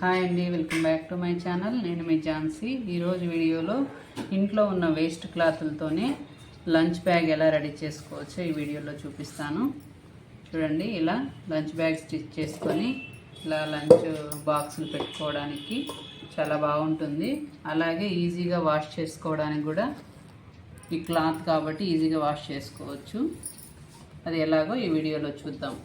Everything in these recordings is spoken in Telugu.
హాయ్ అండి welcome back to my channel. నేను మీ ఝాన్సీ. ఈరోజు వీడియోలో ఇంట్లో ఉన్న వేస్ట్ క్లాతులతోనే లంచ్ బ్యాగ్ ఎలా రెడీ చేసుకోవచ్చో ఈ వీడియోలో చూపిస్తాను. చూడండి ఇలా లంచ్ బ్యాగ్ స్టిచ్ చేసుకొని ఇలా లంచ్ బాక్సులు పెట్టుకోవడానికి చాలా బాగుంటుంది. అలాగే ఈజీగా వాష్ చేసుకోవడానికి కూడా ఈ క్లాత్ కాబట్టి ఈజీగా వాష్ చేసుకోవచ్చు. అది ఎలాగో ఈ వీడియోలో చూద్దాం.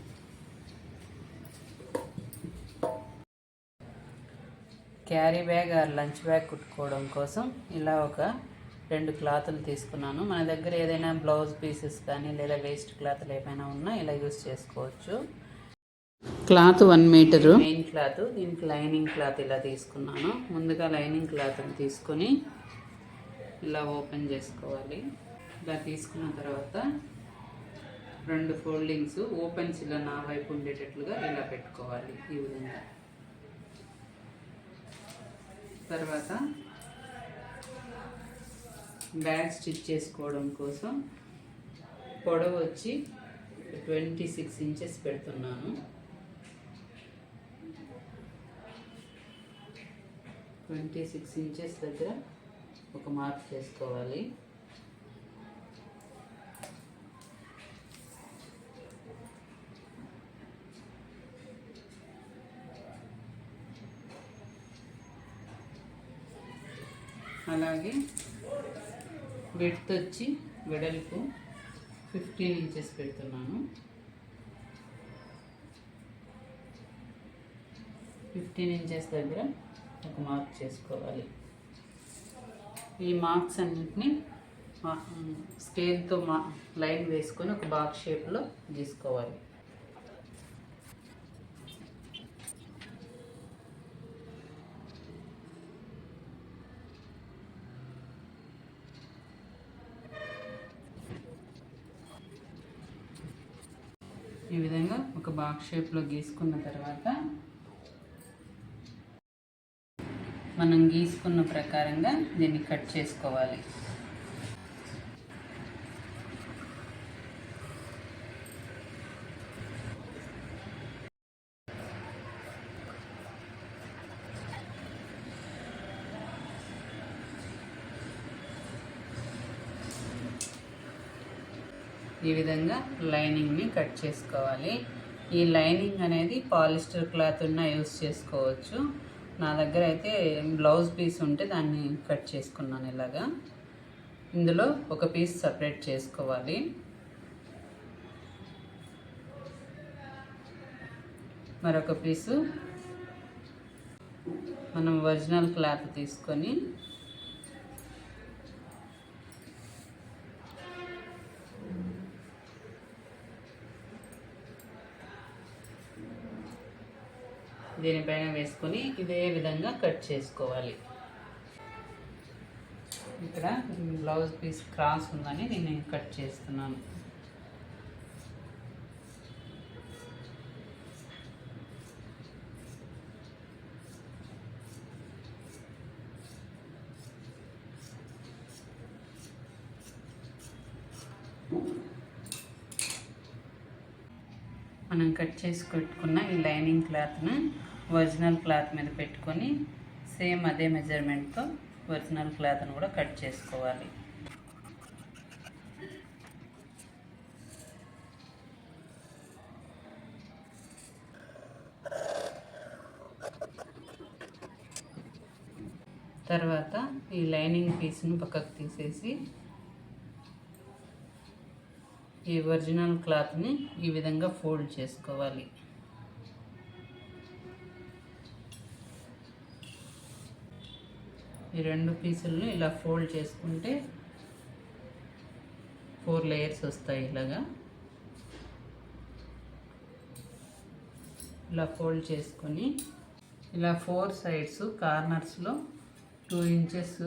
Carry bag or lunch bag కుట్టుకోవడం కోసం ఇలా ఒక రెండు క్లాతులు తీసుకున్నాను. మన దగ్గర ఏదైనా బ్లౌజ్ పీసెస్ కానీ లేదా వేస్ట్ క్లాత్లు ఏమైనా ఉన్నా ఇలా యూస్ చేసుకోవచ్చు. Cloth one metre. Main cloth దీనికి లైనింగ్ క్లాత్ ఇలా తీసుకున్నాను. ముందుగా లైనింగ్ క్లాత్ తీసుకొని ఇలా ఓపెన్ చేసుకోవాలి. ఇలా తీసుకున్న తర్వాత రెండు ఫోల్డింగ్స్ ఓపెన్స్ ఇలా నా వైపు ఉండేటట్లుగా ఇలా పెట్టుకోవాలి ఈ విధంగా. తర్వాత బ్యాగ్ స్టిచ్ చేసుకోవడం కోసం పొడవు వచ్చి ట్వంటీ సిక్స్ ఇంచెస్ పెడుతున్నాను. ట్వంటీ సిక్స్ ఇంచెస్ దగ్గర ఒక మార్క్ చేసుకోవాలి. అలాగే బెడ్త్ వచ్చి వెడల్పు ఫిఫ్టీన్ ఇంచెస్ పెడుతున్నాను. ఫిఫ్టీన్ ఇంచెస్ దగ్గర ఒక మార్క్ చేసుకోవాలి. ఈ మార్క్స్ అన్నింటినీ స్కేల్తో మా లైన్ వేసుకొని ఒక బాక్స్ షేప్లో గీసుకోవాలి ఈ విధంగా ఒక బాక్స్ షేప్లో గీసుకున్న తర్వాత మనం గీసుకున్న ప్రకారంగా దీన్ని కట్ చేసుకోవాలి. ఈ విధంగా లైనింగ్ని కట్ చేసుకోవాలి. ఈ లైనింగ్ అనేది పాలిస్టర్ క్లాత్ ఉన్న యూస్ చేసుకోవచ్చు. నా దగ్గర అయితే బ్లౌజ్ పీస్ ఉంటే దాన్ని కట్ చేసుకున్నాను ఇలాగా. ఇందులో ఒక పీస్ సపరేట్ చేసుకోవాలి. మరొక పీసు మనం ఒరిజినల్ క్లాత్ తీసుకొని దీనిపైన వేసుకొని ఇదే విధంగా కట్ చేసుకోవాలి. ఇక్కడ బ్లౌజ్ పీస్ క్రాస్ ఉందని నేను కట్ చేస్తున్నాను. మనం కట్ చేసి పెట్టుకున్న ఈ లైనింగ్ క్లాత్ను ఒరిజినల్ క్లాత్ మీద పెట్టుకొని సేమ్ అదే మెజర్మెంట్తో ఒరిజినల్ క్లాత్ను కూడా కట్ చేసుకోవాలి. తర్వాత ఈ లైనింగ్ పీస్ను పక్కకు తీసేసి ఈ ఒరిజినల్ క్లాత్ని ఈ విధంగా ఫోల్డ్ చేసుకోవాలి. ఈ రెండు పీసులను ఇలా ఫోల్డ్ చేసుకుంటే ఫోర్ లేయర్స్ వస్తాయి ఇలాగా. ఇలా ఫోల్డ్ చేసుకొని ఇలా ఫోర్ సైడ్స్ కార్నర్స్లో టూ ఇంచెస్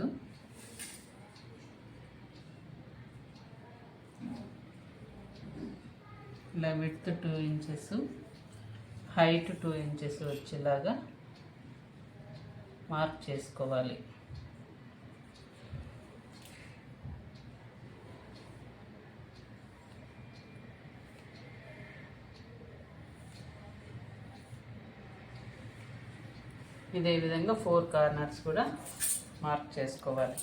ఇలా width two inches height two inches వచ్చేలాగా మార్క్ చేసుకోవాలి. ఇదే విధంగా ఫోర్ కార్నర్స్ కూడా మార్క్ చేసుకోవాలి.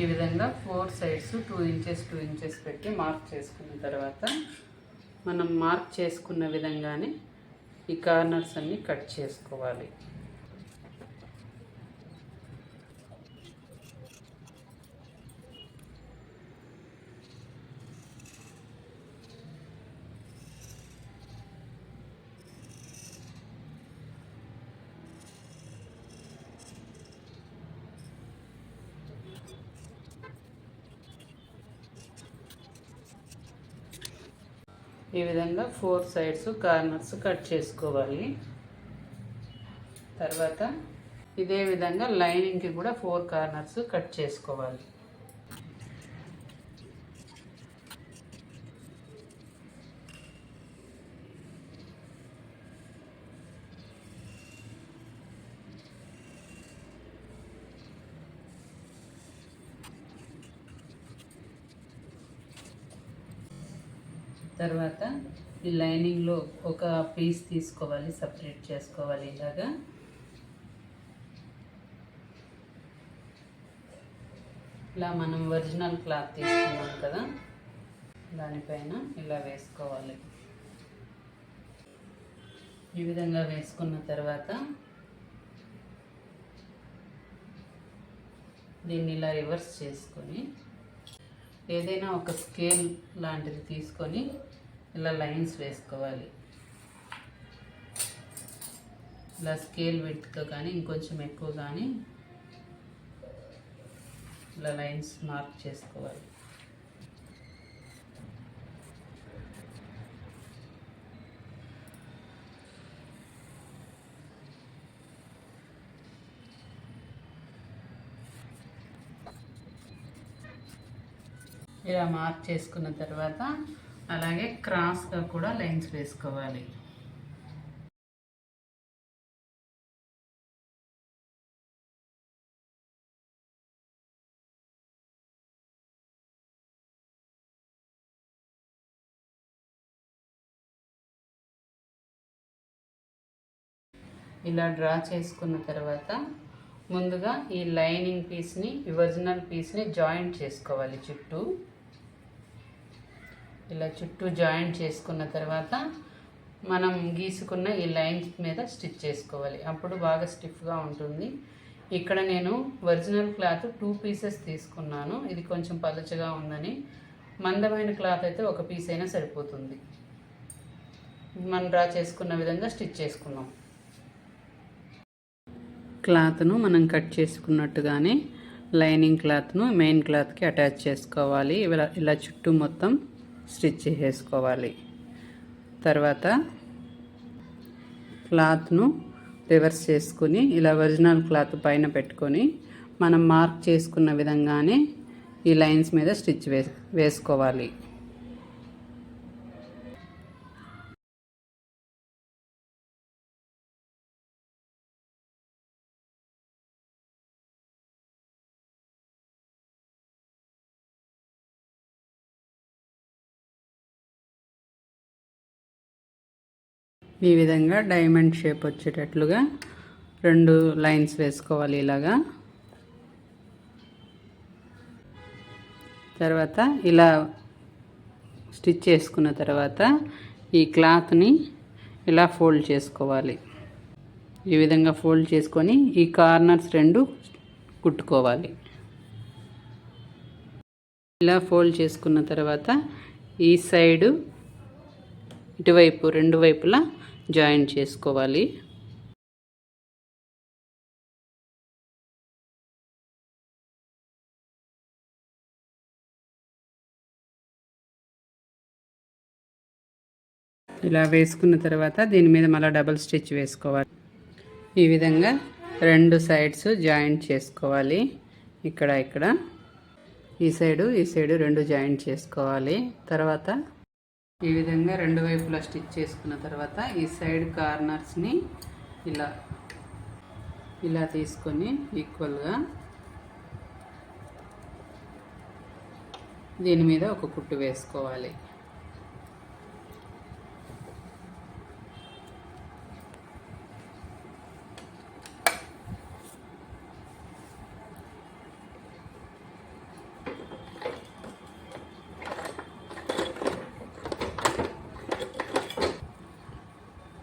ఈ విధంగా four sides two inches two inches పెట్టి మార్క్ చేసుకున్న తర్వాత మనం మార్క్ చేసుకున్న విధంగానే ఈ కార్నర్స్ అన్నీ కట్ చేసుకోవాలి. ఈ విధంగా ఫోర్ సైడ్స్ కార్నర్స్ కట్ చేసుకోవాలి. తర్వాత ఇదే విధంగా లైనింగ్కి కూడా ఫోర్ కార్నర్స్ కట్ చేసుకోవాలి. తర్వాత ఈ లైనింగ్లో ఒక పీస్ తీసుకోవాలి సపరేట్ చేసుకోవాలి ఇలాగా. ఇలా మనం ఒరిజినల్ క్లాత్ తీసుకున్నాం కదా దానిపైన ఇలా వేసుకోవాలి. ఈ విధంగా వేసుకున్న తర్వాత దీన్ని ఇలా రివర్స్ చేసుకొని ఏదైనా ఒక స్కేల్ లాంటిది తీసుకొని ఇలా లైన్స్ వేసుకోవాలి. ఇలా స్కేల్ విడ్త్తో కానీ ఇంకొంచెం ఎక్కువ కానీ ఇలా లైన్స్ మార్క్ చేసుకోవాలి. ఇలా మార్క్ చేసుకున్న తర్వాత అలాగే క్రాస్గా కూడా లైన్స్ వేసుకోవాలి. ఇలా డ్రా చేసుకున్న తర్వాత ముందుగా ఈ లైనింగ్ పీస్ని ఒరిజినల్ పీస్ని జాయింట్ చేసుకోవాలి చుట్టూ. ఇలా చుట్టూ జాయింట్ చేసుకున్న తర్వాత మనం గీసుకున్న ఈ లైన్స్ మీద స్టిచ్ చేసుకోవాలి. అప్పుడు బాగా స్టిఫ్గా ఉంటుంది. ఇక్కడ నేను ఒరిజినల్ క్లాత్ టూ పీసెస్ తీసుకున్నాను. ఇది కొంచెం పలచగా ఉందని. మందమైన క్లాత్ అయితే ఒక పీస్ అయినా సరిపోతుంది. మనం డ్రా చేసుకున్న విధంగా స్టిచ్ చేసుకున్నాం క్లాత్ను మనం కట్ చేసుకున్నట్టుగానే లైనింగ్ క్లాత్ను మెయిన్ క్లాత్కి అటాచ్ చేసుకోవాలి. ఇలా ఇలా చుట్టూ మొత్తం స్టిచ్ చేసుకోవాలి తర్వాత క్లాత్ను రివర్స్ చేసుకుని ఇలా ఒరిజినల్ క్లాత్ పైన పెట్టుకొని మనం మార్క్ చేసుకున్న విధంగానే ఈ లైన్స్ మీద స్టిచ్ వే వేసుకోవాలి. ఈ విధంగా డైమండ్ షేప్ వచ్చేటట్లుగా రెండు లైన్స్ వేసుకోవాలి ఇలాగా. తర్వాత ఇలా స్టిచ్ చేసుకున్న తర్వాత ఈ క్లాత్ని ఇలా ఫోల్డ్ చేసుకోవాలి. ఈ విధంగా ఫోల్డ్ చేసుకొని ఈ కార్నర్స్ రెండు కుట్టుకోవాలి. ఇలా ఫోల్డ్ చేసుకున్న తర్వాత ఈ సైడు ఇటువైపు రెండు వైపులా జాయిన్ చేసుకోవాలి. ఇలా వేసుకున్న తర్వాత దీని మీద మళ్ళీ డబల్ స్టిచ్ వేసుకోవాలి. ఈ విధంగా రెండు సైడ్స్ జాయింట్ చేసుకోవాలి. ఇక్కడ ఇక్కడ. ఈ సైడు ఈ సైడు రెండు జాయింట్ చేసుకోవాలి. తర్వాత ఈ విధంగా రెండు వైపులా స్టిచ్ చేసుకున్న తర్వాత ఈ సైడ్ కార్నర్స్ని ఇలా ఇలా తీసుకొని ఈక్వల్గా దీని మీద ఒక కుట్టు వేసుకోవాలి.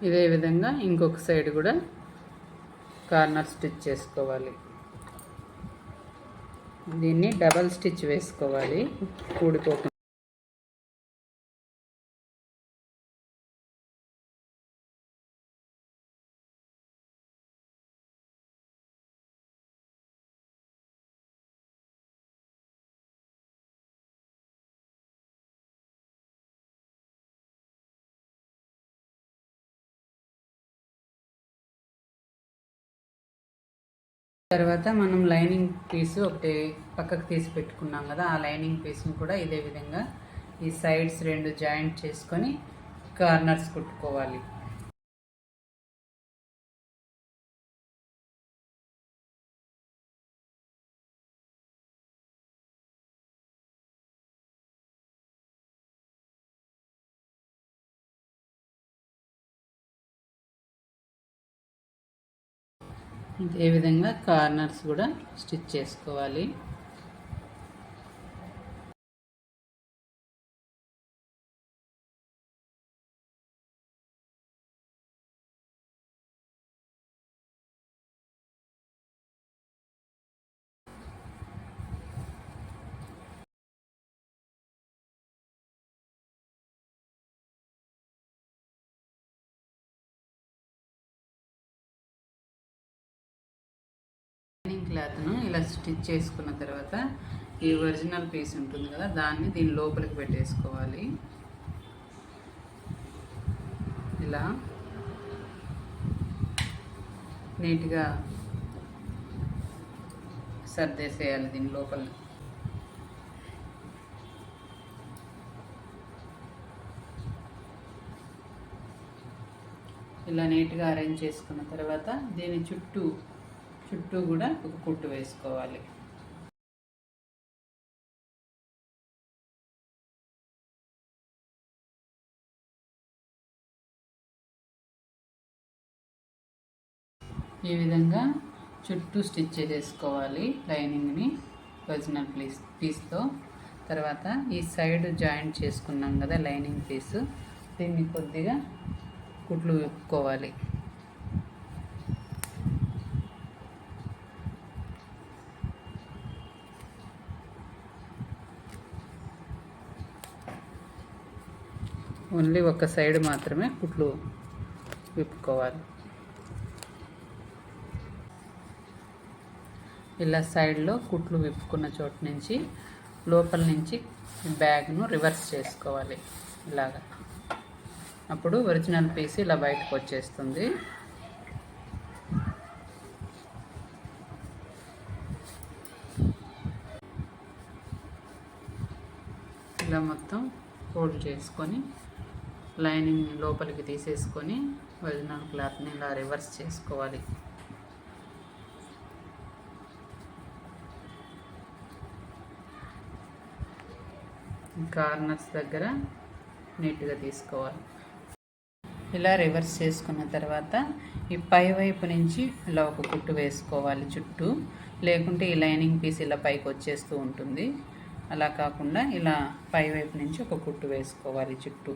ఇదే విధంగా ఇంకొక సైడ్ కూడా కార్నర్ స్టిచ్ చేసుకోవాలి. దీన్ని డబల్ స్టిచ్ వేసుకోవాలి. కూడిపోకుండా తర్వాత మనం లైనింగ్ పీస్ ఒకటి పక్కకు తీసి పెట్టుకున్నాం కదా ఆ లైనింగ్ పీస్ని కూడా ఇదే విధంగా ఈ సైడ్స్ రెండు జాయింట్ చేసుకొని కార్నర్స్ కుట్టుకోవాలి. ఇదే విధంగా కార్నర్స్ కూడా స్టిచ్ చేసుకోవాలి. లైనింగ్ క్లాత్ను ఇలా స్టిచ్ చేసుకున్న తర్వాత ఈ ఒరిజినల్ పీస్ ఉంటుంది కదా దాన్ని దీని లోపలికి పెట్టేసుకోవాలి. ఇలా నీట్గా సర్దేసేయాలి దీని లోపల. ఇలా నీట్గా అరేంజ్ చేసుకున్న తర్వాత దీని చుట్టూ చుట్టూ కూడా ఒక కుట్టు వేసుకోవాలి. ఈ విధంగా చుట్టూ స్టిచ్ చేసుకోవాలి లైనింగ్ని ఒరిజినల్ పీస్ పీస్తో. తర్వాత ఈ సైడ్ జాయింట్ చేసుకున్నాం కదా లైనింగ్ పీస్ దీన్ని కొద్దిగా కుట్లు విప్పుకోవాలి ఓన్లీ ఒక సైడ్ మాత్రమే కుట్లు విప్పుకోవాలి. ఇలా సైడ్లో కుట్లు విప్పుకున్న చోటు నుంచి లోపల నుంచి బ్యాగ్ను రివర్స్ చేసుకోవాలి. ఇలాగా. అప్పుడు ఒరిజినల్ పీస్ ఇలా బయటకు వచ్చేస్తుంది. ఇలా మొత్తం ఫోల్డ్ చేసుకొని లైనింగ్ లోపలికి తీసేసుకొని ఒరిజినల్ క్లాత్ని ఇలా రివర్స్ చేసుకోవాలి. కార్నర్స్ దగ్గర నీట్గా తీసుకోవాలి. ఇలా రివర్స్ చేసుకున్న తర్వాత ఈ పై వైపు నుంచి ఇలా ఒక కుట్టు వేసుకోవాలి చుట్టూ. లేకుంటే ఈ లైనింగ్ పీస్ ఇలా పైకి వచ్చేస్తూ ఉంటుంది. అలా కాకుండా ఇలా పై వైపు నుంచి ఒక కుట్టు వేసుకోవాలి చుట్టూ.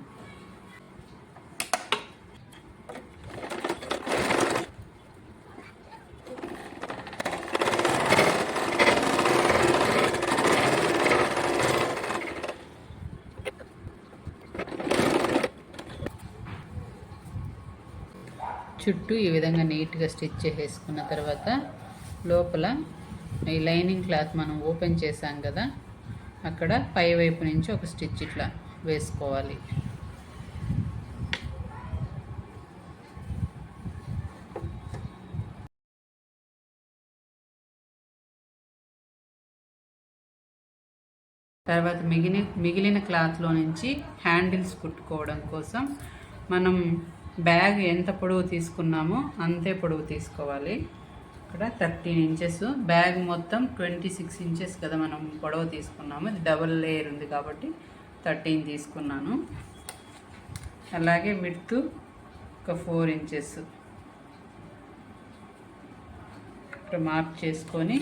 చుట్టూ ఈ విధంగా నీట్గా స్టిచ్ చేసేసుకున్న తర్వాత లోపల ఈ లైనింగ్ క్లాత్ మనం ఓపెన్ చేసాం కదా అక్కడ పై వైపు నుంచి ఒక స్టిచ్ ఇట్లా వేసుకోవాలి. తర్వాత మిగిలిన మిగిలిన క్లాత్లో నుంచి హ్యాండిల్స్ కుట్టుకోవడం కోసం మనం బ్యాగ్ ఎంత పొడవు తీసుకున్నామో అంతే పొడవు తీసుకోవాలి. ఇక్కడ థర్టీన్ ఇంచెస్. బ్యాగ్ మొత్తం ట్వంటీ సిక్స్ ఇంచెస్ కదా మనం పొడవు తీసుకున్నాము. ఇది డబల్ లేయర్ ఉంది కాబట్టి థర్టీన్ తీసుకున్నాను. అలాగే విడ్త్ ఒక ఫోర్ ఇంచెస్. ఇక్కడ మార్క్ చేసుకొని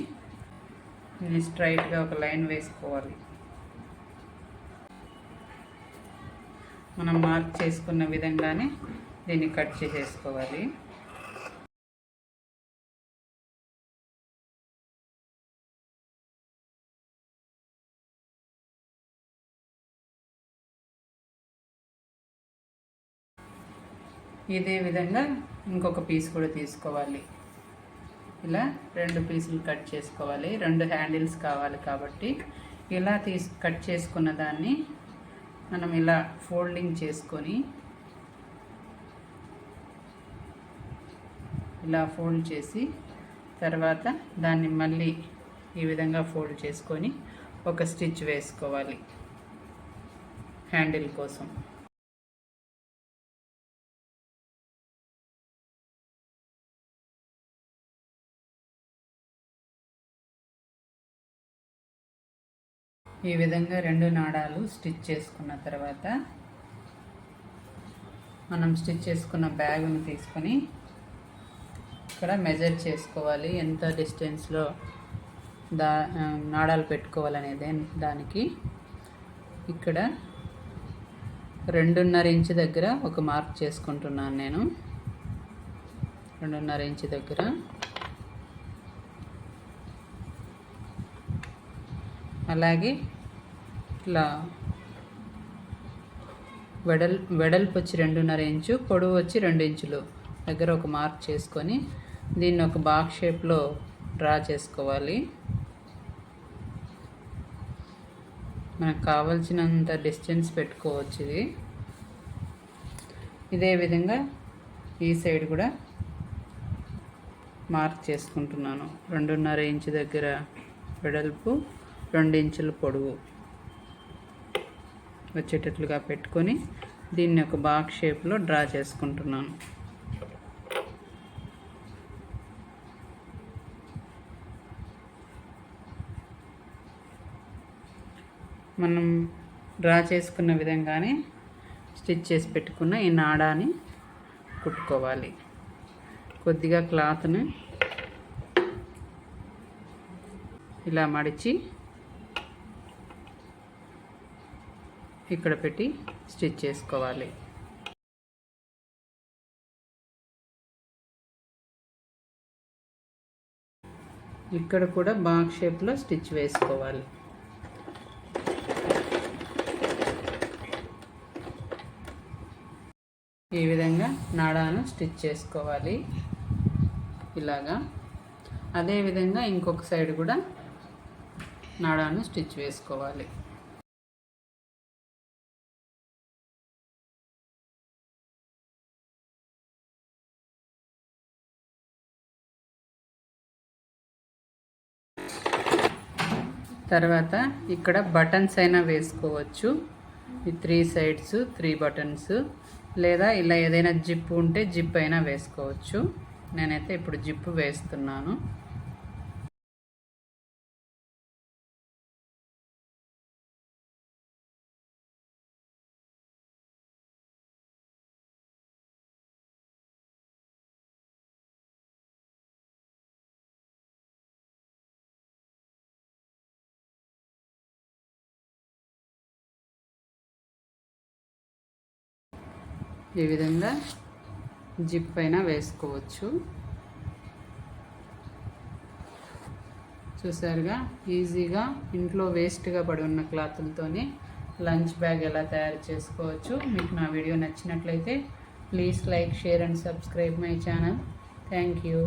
స్ట్రైట్గా ఒక లైన్ వేసుకోవాలి. మనం మార్క్ చేసుకున్న విధంగానే దీన్ని కట్ చేసేసుకోవాలి. ఇదే విధంగా ఇంకొక పీస్ కూడా తీసుకోవాలి. ఇలా రెండు పీసులు కట్ చేసుకోవాలి. రెండు హ్యాండిల్స్ కావాలి కాబట్టి ఇలా తీసి కట్ చేసుకున్న దాన్ని మనం ఇలా ఫోల్డింగ్ చేసుకొని ఇలా ఫోల్డ్ చేసి తర్వాత దాన్ని మళ్ళీ ఈ విధంగా ఫోల్డ్ చేసుకొని ఒక స్టిచ్ వేసుకోవాలి హ్యాండిల్ కోసం. ఈ విధంగా రెండు నాడాలు స్టిచ్ చేసుకున్న తర్వాత మనం స్టిచ్ చేసుకున్న బ్యాగును తీసుకొని ఇక్కడ మెజర్ చేసుకోవాలి. ఎంత డిస్టెన్స్లో దా నాడాలు పెట్టుకోవాలనేది దానికి. ఇక్కడ రెండున్నర ఇంచు దగ్గర ఒక మార్క్ చేసుకుంటున్నాను నేను. రెండున్నర ఇంచు దగ్గర. అలాగే ఇట్లా వెడల్ వెడల్పు వచ్చి రెండున్నర ఇంచు పొడవు వచ్చి రెండు ఇంచులు దగ్గర ఒక మార్క్ చేసుకొని దీన్ని ఒక బాక్స్ షేప్లో డ్రా చేసుకోవాలి. మనకు కావలసినంత డిస్టెన్స్ పెట్టుకోవచ్చు ఇది. ఇదే విధంగా ఈ సైడ్ కూడా మార్క్ చేసుకుంటున్నాను. రెండున్నర ఇంచు దగ్గర వెడల్పు రెండు ఇంచుల పొడవు వచ్చేటట్లుగా పెట్టుకొని దీన్ని ఒక బాక్స్ షేప్లో డ్రా చేసుకుంటున్నాను. మనం డ్రా చేసుకున్న విధంగానే స్టిచ్ చేసి పెట్టుకున్న ఈ నాడాని కుట్టుకోవాలి. కొద్దిగా క్లాత్ని ఇలా మడిచి ఇక్కడ పెట్టి స్టిచ్ చేసుకోవాలి. ఇక్కడ కూడా బాక్స్ షేప్లో స్టిచ్ వేసుకోవాలి. ఈ విధంగా నాడాను స్టిచ్ చేసుకోవాలి. ఇలాగా. అదేవిధంగా ఇంకొక సైడ్ కూడా నాడాను స్టిచ్ వేసుకోవాలి. తర్వాత ఇక్కడ బటన్స్ అయినా వేసుకోవచ్చు. ఈ త్రీ సైడ్స్ త్రీ బటన్స్. లేదా ఇలా ఏదైనా జిప్పు ఉంటే జిప్ అయినా వేసుకోవచ్చు. నేనైతే ఇప్పుడు జిప్పు వేస్తున్నాను. ఈ విధంగా జిప్ పైన వేసుకోవచ్చు? చూసారుగా ఈజీగా ఇంట్లో వేస్ట్గా పడి ఉన్న క్లాతులతోనే లంచ్ బ్యాగ్ ఎలా తయారు చేసుకోవచ్చు? మీకు నా వీడియో నచ్చినట్లయితే please like share and subscribe my channel. Thank you.